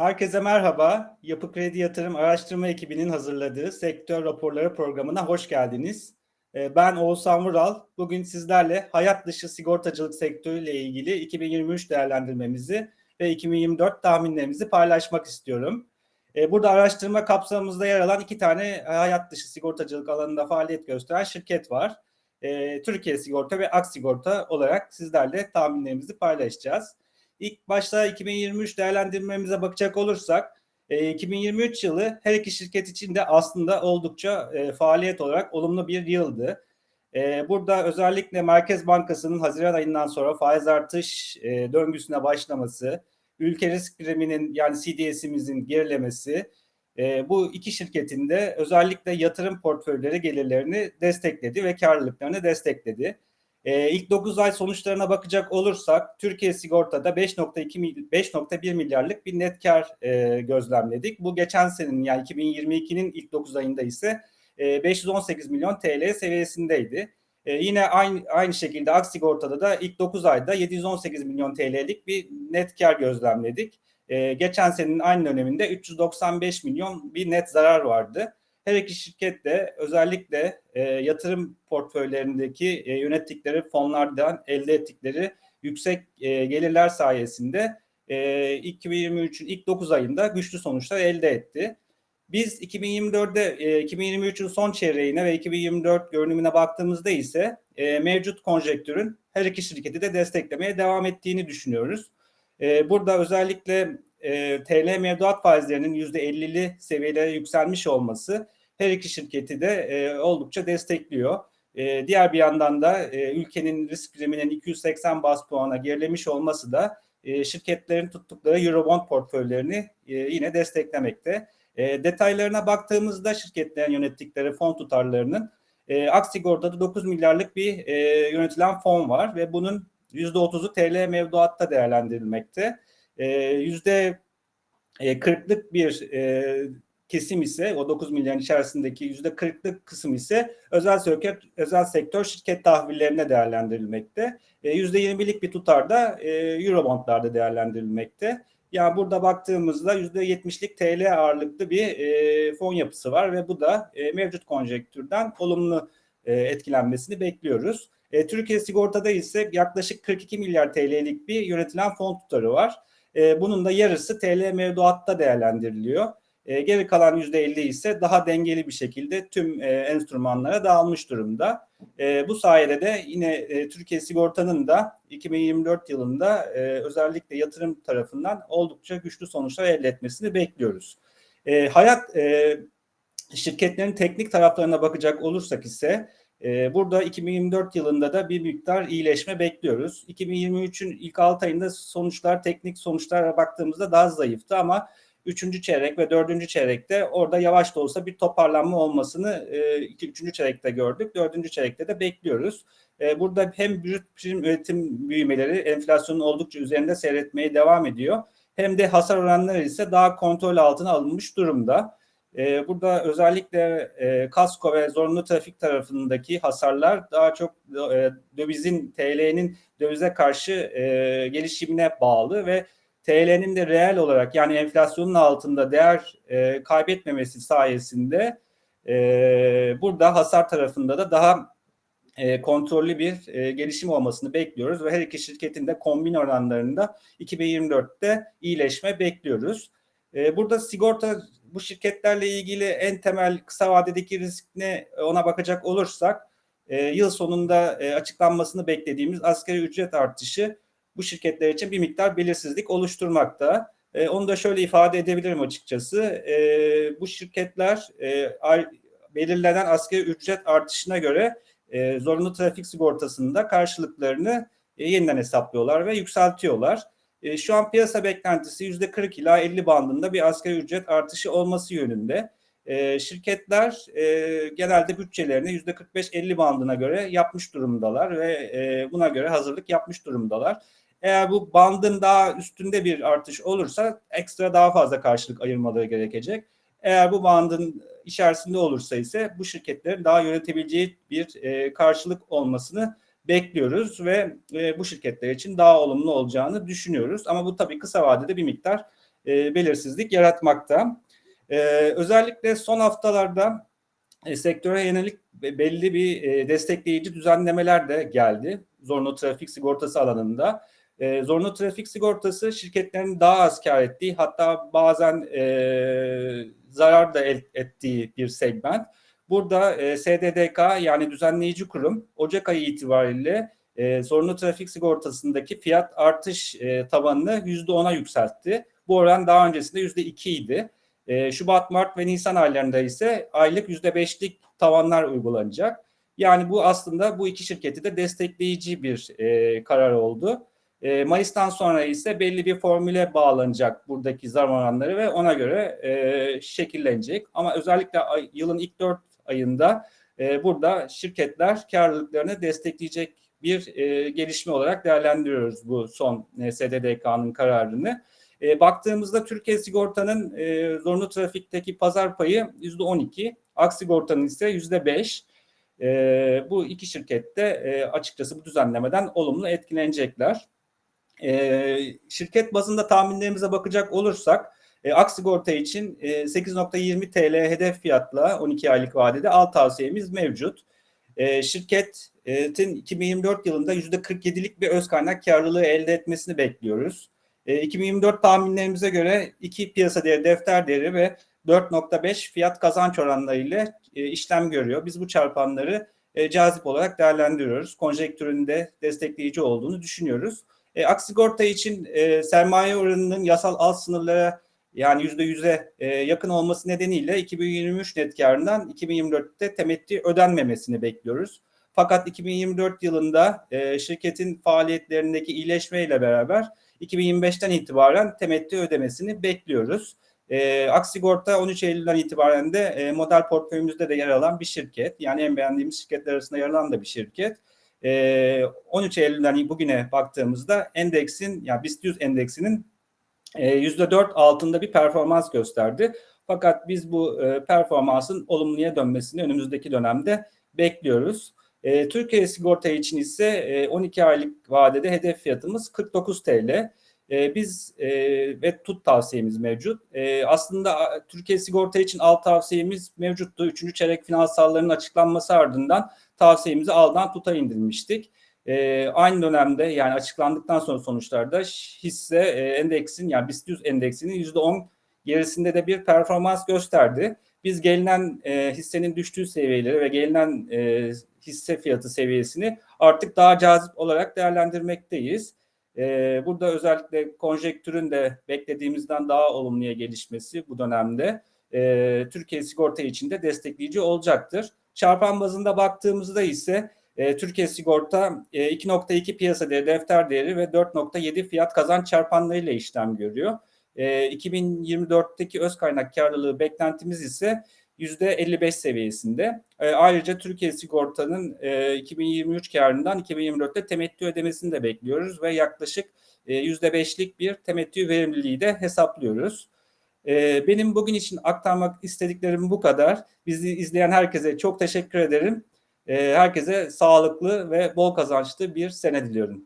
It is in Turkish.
Herkese merhaba. Yapı Kredi Yatırım Araştırma ekibinin hazırladığı Sektör Raporları programına hoş geldiniz. Ee, Ben Oğuzhan Vural. Bugün sizlerle hayat dışı sigortacılık sektörüyle ilgili 2023 değerlendirmemizi ve 2024 tahminlerimizi paylaşmak istiyorum. Ee, Burada araştırma kapsamımızda yer alan iki tane hayat dışı sigortacılık alanında faaliyet gösteren şirket var. Ee, Türkiye Sigorta ve Ak Sigorta olarak sizlerle tahminlerimizi paylaşacağız. İlk başta 2023 değerlendirmemize bakacak olursak e, 2023 yılı her iki şirket için de aslında oldukça e, faaliyet olarak olumlu bir yıldı. E, burada özellikle Merkez Bankası'nın Haziran ayından sonra faiz artış e, döngüsüne başlaması, ülke risk priminin yani CDS'imizin gerilemesi e, bu iki şirketin de özellikle yatırım portföyleri gelirlerini destekledi ve karlılıklarını destekledi. E, ilk 9 ay sonuçlarına bakacak olursak Türkiye Sigorta'da 5.2 mil- 5.1 milyarlık bir net kar e, gözlemledik. Bu geçen senenin yani 2022'nin ilk 9 ayında ise e, 518 milyon TL seviyesindeydi. E, yine aynı aynı şekilde Ak Sigorta'da da ilk 9 ayda 718 milyon TL'lik bir net kar gözlemledik. E, geçen senenin aynı döneminde 395 milyon bir net zarar vardı. Her iki şirket de özellikle e, yatırım portföylerindeki e, yönettikleri fonlardan elde ettikleri yüksek e, gelirler sayesinde e, 2023'ün ilk 9 ayında güçlü sonuçlar elde etti. Biz 2024'de e, 2023'ün son çeyreğine ve 2024 görünümüne baktığımızda ise e, mevcut konjektürün her iki şirketi de desteklemeye devam ettiğini düşünüyoruz. E, burada özellikle e, TL mevduat faizlerinin %50'li seviyelere yükselmiş olması her iki şirketi de e, oldukça destekliyor. E, diğer bir yandan da e, ülkenin risk priminin 280 bas puana gerilemiş olması da e, şirketlerin tuttukları Eurobond portföylerini e, yine desteklemekte. E, detaylarına baktığımızda şirketlerin yönettikleri fon tutarlarının e, Aksigor'da 9 milyarlık bir e, yönetilen fon var ve bunun %30'u TL mevduatta değerlendirilmekte. E, yüzde e, 40'lık bir e, kesim ise o 9 milyarın içerisindeki yüzde 40'lık kısım ise özel sektör özel sektör şirket tahvillerine değerlendirilmekte. E, Yüzde 20'lik bir tutar da e, Eurobondlarda değerlendirilmekte. Yani burada baktığımızda yüzde 70'lik TL ağırlıklı bir e, fon yapısı var ve bu da e, mevcut konjektürden olumlu e, etkilenmesini bekliyoruz. E, Türkiye Sigorta'da ise yaklaşık 42 milyar TL'lik bir yönetilen fon tutarı var. E, bunun da yarısı TL mevduatta değerlendiriliyor. E, geri kalan %50 ise daha dengeli bir şekilde tüm e, enstrümanlara dağılmış durumda. E, bu sayede de yine e, Türkiye Sigorta'nın da 2024 yılında e, özellikle yatırım tarafından oldukça güçlü sonuçlar elde etmesini bekliyoruz. E, hayat e, şirketlerin teknik taraflarına bakacak olursak ise burada 2024 yılında da bir miktar iyileşme bekliyoruz. 2023'ün ilk 6 ayında sonuçlar teknik sonuçlara baktığımızda daha zayıftı ama 3. çeyrek ve 4. çeyrekte orada yavaş da olsa bir toparlanma olmasını 3. çeyrekte gördük. 4. çeyrekte de bekliyoruz. E, burada hem brüt prim üretim büyümeleri enflasyonun oldukça üzerinde seyretmeye devam ediyor. Hem de hasar oranları ise daha kontrol altına alınmış durumda. E, burada özellikle e, kasko ve zorunlu trafik tarafındaki hasarlar daha çok e, dövizin, TL'nin dövize karşı e, gelişimine bağlı ve TL'nin de reel olarak yani enflasyonun altında değer kaybetmemesi sayesinde burada hasar tarafında da daha kontrollü bir gelişim olmasını bekliyoruz ve her iki şirketin de kombin oranlarında 2024'te iyileşme bekliyoruz. Burada sigorta bu şirketlerle ilgili en temel kısa vadedeki risk ne ona bakacak olursak e, yıl sonunda e, açıklanmasını beklediğimiz asgari ücret artışı bu şirketler için bir miktar belirsizlik oluşturmakta. E, onu da şöyle ifade edebilirim açıkçası. E, bu şirketler e, belirlenen asgari ücret artışına göre e, zorunlu trafik sigortasında karşılıklarını e, yeniden hesaplıyorlar ve yükseltiyorlar. E, şu an piyasa beklentisi yüzde 40 ila 50 bandında bir asgari ücret artışı olması yönünde. E, şirketler e, genelde bütçelerini yüzde 45-50 bandına göre yapmış durumdalar ve buna göre hazırlık yapmış durumdalar. Eğer bu bandın daha üstünde bir artış olursa ekstra daha fazla karşılık ayırmaları gerekecek. Eğer bu bandın içerisinde olursa ise bu şirketlerin daha yönetebileceği bir karşılık olmasını bekliyoruz ve e, bu şirketler için daha olumlu olacağını düşünüyoruz. Ama bu tabii kısa vadede bir miktar e, belirsizlik yaratmakta. E, özellikle son haftalarda e, sektöre yönelik belli bir e, destekleyici düzenlemeler de geldi. Zorunlu trafik sigortası alanında. E, zorunlu trafik sigortası şirketlerin daha az kar ettiği hatta bazen e, zarar da ettiği bir segment. Burada e, SDDK yani düzenleyici kurum Ocak ayı itibariyle e, zorunlu trafik sigortasındaki fiyat artış e, tavanını %10'a yükseltti. Bu oran daha öncesinde %2 idi. E, Şubat, Mart ve Nisan aylarında ise aylık %5'lik tavanlar uygulanacak. Yani bu aslında bu iki şirketi de destekleyici bir e, karar oldu. E, Mayıs'tan sonra ise belli bir formüle bağlanacak buradaki zam oranları ve ona göre e, şekillenecek. Ama özellikle ay, yılın ilk dört ayında e, burada şirketler karlılıklarını destekleyecek bir e, gelişme olarak değerlendiriyoruz bu son e, SDDK'nın kararını. E, baktığımızda Türkiye Sigorta'nın e, zorunlu trafikteki pazar payı yüzde 12, Aksigorta'nın ise yüzde 5. E, bu iki şirkette e, açıkçası bu düzenlemeden olumlu etkilenecekler. E, şirket bazında tahminlerimize bakacak olursak e, Aksigorta için e, 8.20 TL hedef fiyatla 12 aylık vadede alt tavsiyemiz mevcut. E, şirketin 2024 yılında %47'lik bir öz kaynak karlılığı elde etmesini bekliyoruz. E, 2024 tahminlerimize göre iki piyasa değeri, defter değeri ve 4.5 fiyat kazanç oranları ile e, işlem görüyor. Biz bu çarpanları e, cazip olarak değerlendiriyoruz. Konjektüründe destekleyici olduğunu düşünüyoruz. E, Aksigorta için e, sermaye oranının yasal alt sınırlara yani yüzde yüze e, yakın olması nedeniyle 2023 net karından 2024'te temettü ödenmemesini bekliyoruz. Fakat 2024 yılında e, şirketin faaliyetlerindeki iyileşmeyle beraber 2025'ten itibaren temettü ödemesini bekliyoruz. E, Aksigorta 13 Eylül'den itibaren de e, model portföyümüzde de yer alan bir şirket. Yani en beğendiğimiz şirketler arasında yer alan da bir şirket. E, 13 Eylül'den bugüne baktığımızda endeksin, yani BIST 100 endeksinin %4 altında bir performans gösterdi. Fakat biz bu e, performansın olumluya dönmesini önümüzdeki dönemde bekliyoruz. E, Türkiye sigorta için ise e, 12 aylık vadede hedef fiyatımız 49 TL. E, biz e, ve tut tavsiyemiz mevcut. E, aslında Türkiye sigorta için alt tavsiyemiz mevcuttu. Üçüncü çeyrek finansallarının açıklanması ardından tavsiyemizi aldan tuta indirmiştik. E, aynı dönemde yani açıklandıktan sonra sonuçlarda hisse e, endeksin yani BIST 100 endeksinin %10 gerisinde de bir performans gösterdi. Biz gelinen e, hissenin düştüğü seviyeleri ve gelinen e, hisse fiyatı seviyesini artık daha cazip olarak değerlendirmekteyiz. E, burada özellikle konjektürün de beklediğimizden daha olumluya gelişmesi bu dönemde e, Türkiye sigorta için de destekleyici olacaktır. Çarpan bazında baktığımızda ise e, Türkiye Sigorta e, 2.2 piyasa değeri, defter değeri ve 4.7 fiyat kazanç çarpanlarıyla işlem görüyor. E, 2024'teki öz kaynak karlılığı beklentimiz ise %55 seviyesinde. E, ayrıca Türkiye Sigorta'nın e, 2023 karından 2024'te temettü ödemesini de bekliyoruz ve yaklaşık e, %5'lik bir temettü verimliliği de hesaplıyoruz. E, benim bugün için aktarmak istediklerim bu kadar. Bizi izleyen herkese çok teşekkür ederim. Ee, herkese sağlıklı ve bol kazançlı bir sene diliyorum.